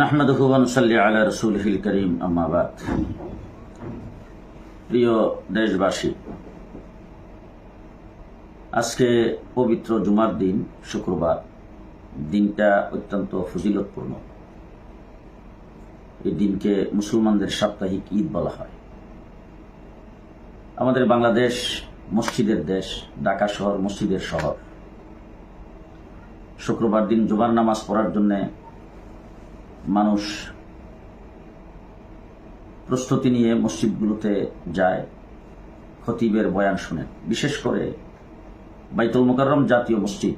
নাহমাদুহু ওয়া নুসাল্লি আলা রাসূলিহিল কারীম, আম্মা প্রিয় দেশবাসী, আজকে পবিত্র জুমার দিন, শুক্রবার। দিনটা অত্যন্ত ফজিলতপূর্ণ। এই দিনকে মুসলমানদের সাপ্তাহিক ঈদ বলা হয়। আমাদের বাংলাদেশ মসজিদের দেশ, ঢাকা শহর মসজিদের শহর। শুক্রবার দিন জুমার নামাজ পড়ার জন্যে মানুষ প্রস্তুতি নিয়ে মসজিদগুলোতে যায়, খতিবের বয়ান শুনেন বিশেষ করে বাইতুল মোকাররম জাতীয় মসজিদ।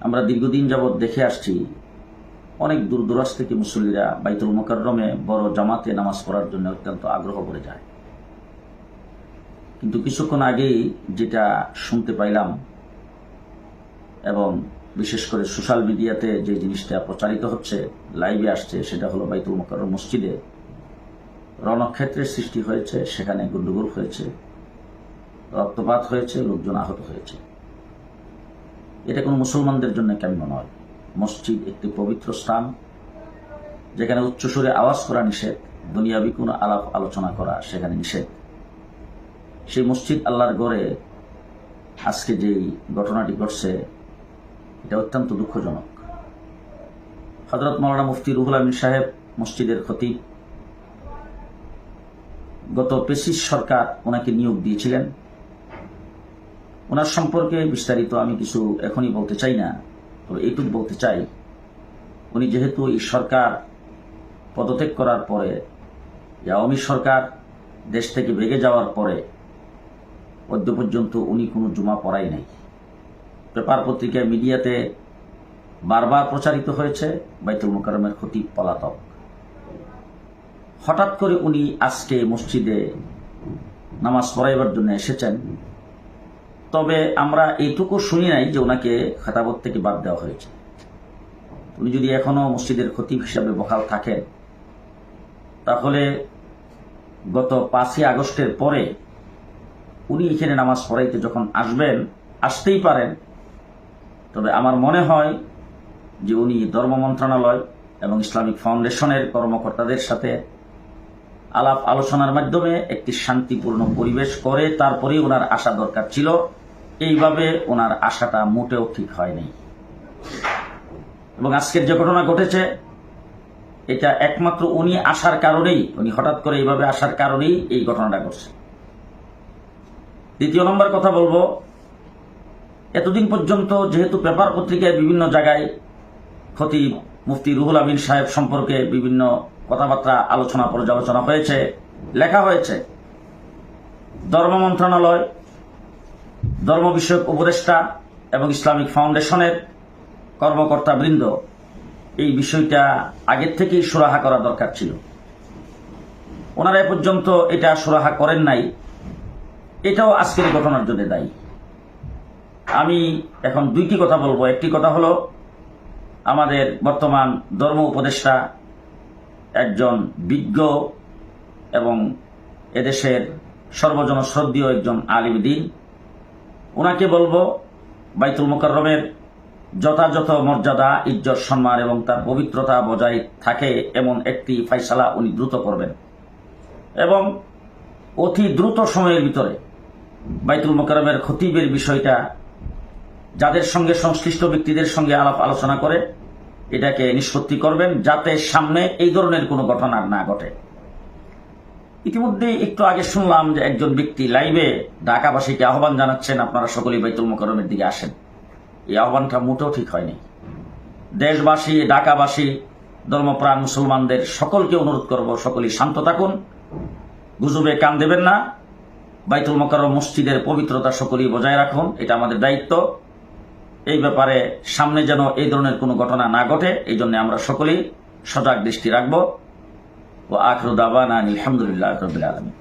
আমরা দীর্ঘদিন যাবৎ দেখে আসছি, অনেক দূর দূরাজ থেকে মুসল্লিরা বাইতুল মোকাররমে বড় জামাতে নামাজ পড়ার জন্য অত্যন্ত আগ্রহ করে যায়। কিন্তু কিছুক্ষণ আগেই যেটা শুনতে পাইলাম এবং বিশেষ করে সোশ্যাল মিডিয়াতে যে জিনিসটা প্রচারিত হচ্ছে, লাইভে আসছে, সেটা হলো বাইতুল মোকাররম মসজিদে। রণক্ষেত্রের সৃষ্টি হয়েছে, সেখানে গন্ডগোল হয়েছে, রক্তপাত হয়েছে, লোকজন আহত হয়েছে। এটা কোনো মুসলমানদের জন্য কেমন নয়। মসজিদ একটি পবিত্র স্থান, যেখানে উচ্চস্বরে আওয়াজ করা নিষেধ, দুনিয়াবি কোনো আলাপ আলোচনা করা সেখানে নিষেধ। সেই মসজিদ আল্লাহর গড়ে আজকে যেই ঘটনাটি ঘটছে এটা অত্যন্ত দুঃখজনক। হজরত মৌলানা মুফতি রুহুল আমিন সাহেব মসজিদের খতিব। গত পেশিস সরকার ওনাকে নিয়োগ দিয়েছিলেন। ওনার সম্পর্কে বিস্তারিত আমি কিছু এখনই বলতে চাই না, তবে এইটুকু বলতে চাই, উনি যেহেতু এই সরকার পদত্যাগ করার পরে আওয়ামী সরকার দেশ থেকে বেগে যাওয়ার পরে অদ্য পর্যন্ত উনি কোনো জমা পড়াই নাই। পেপার পত্রিকায় মিডিয়াতে বারবার প্রচারিত হয়েছে বাইতুল মোকারমের ক্ষতি পলাতক। হঠাৎ করে উনি আজকে মসজিদে নামাজ পড়াইবার জন্য এসেছেন। তবে আমরা এইটুকু শুনি নাই যে ওনাকে খেতাবত থেকে বাদ দেওয়া হয়েছে। উনি যদি এখনও মসজিদের খতিব হিসাবে বহাল থাকেন, তাহলে গত পাঁচই আগস্টের পরে উনি এখানে নামাজ পড়াইতে যখন আসবেন, আসতেই পারেন। তবে আমার মনে হয় যে উনি ধর্ম মন্ত্রণালয় এবং ইসলামিক ফাউন্ডেশনের কর্মকর্তাদের সাথে আলাপ আলোচনার মাধ্যমে একটি শান্তিপূর্ণ পরিবেশ করে, তারপরে ওনার আসা দরকার ছিল। এইভাবে ওনার আশাটা মোটেও ঠিক হয়নি। এবং আজকের যে ঘটনা ঘটেছে, এটা একমাত্র উনি আসার কারণেই, উনি হঠাৎ করে এইভাবে আসার কারণেই এই ঘটনাটা ঘটছে। দ্বিতীয় নম্বর কথা বলব এতদিন পর্যন্ত যেহেতু পেপার পত্রিকায় বিভিন্ন জায়গায় খতিব মুফতি রুহুল আমিন সাহেব সম্পর্কে বিভিন্ন কথাবার্তা আলোচনা পর্যালোচনা হয়েছে, লেখা হয়েছে। ধর্ম মন্ত্রণালয়, ধর্ম বিষয়ক উপদেষ্টা এবং ইসলামিক ফাউন্ডেশনের কর্মকর্তা বৃন্দ এই বিষয়টা আগের থেকেই সুরাহা করা দরকার ছিল। ওনারা এ পর্যন্ত এটা সুরাহা করেন নাই। এটাও আজকের ঘটনার জন্য দায়ী। আমি এখন দুইটি কথা বলব। একটি কথা হলো, আমাদের বর্তমান ধর্ম উপদেষ্টা একজন বিজ্ঞ এবং এদেশের সর্বজন শ্রদ্ধীয় একজন আলিম দিন। ওনাকে বলব, বাইতুল মোকাররমের যথাযথ মর্যাদা, ইজ্জত, সম্মান এবং তার পবিত্রতা বজায় থাকে এমন একটি ফাইসালা উনি দ্রুত করবেন। এবং অতি দ্রুত সময়ের ভিতরে বাইতুল মোকাররমের খতিবের বিষয়টা যাদের সঙ্গে সংশ্লিষ্ট ব্যক্তিদের সঙ্গে আলাপ আলোচনা করে এটাকে নিষ্পত্তি করবেন যাতে সামনে এই ধরনের কোনো ঘটনা না ঘটে। ইতিমধ্যে একটু আগে শুনলাম যে একজন ব্যক্তি লাইভে ঢাকাবাসীকে আহ্বান জানাচ্ছেন, আপনারা সকলেই বাইতুল মোকরমের দিকে আসেন। এই আহ্বানটা মোটেও ঠিক হয়নি। দেশবাসী, ঢাকাবাসী, ধর্মপ্রাণ মুসলমানদের সকলকে অনুরোধ করব, সকলেই শান্ত থাকুন। গুজবে কান দেবেন না। বাইতুল মোকরম মসজিদের পবিত্রতা সকলেই বজায় রাখুন, এটা আমাদের দায়িত্ব। এই ব্যাপারে সামনে যেন এই ধরনের কোনো ঘটনা না ঘটে, এই জন্য আমরা সকলেই সজাগ দৃষ্টি রাখব। ও আখরুদাবান আলহামদুলিল্লাহ রবিল আলমী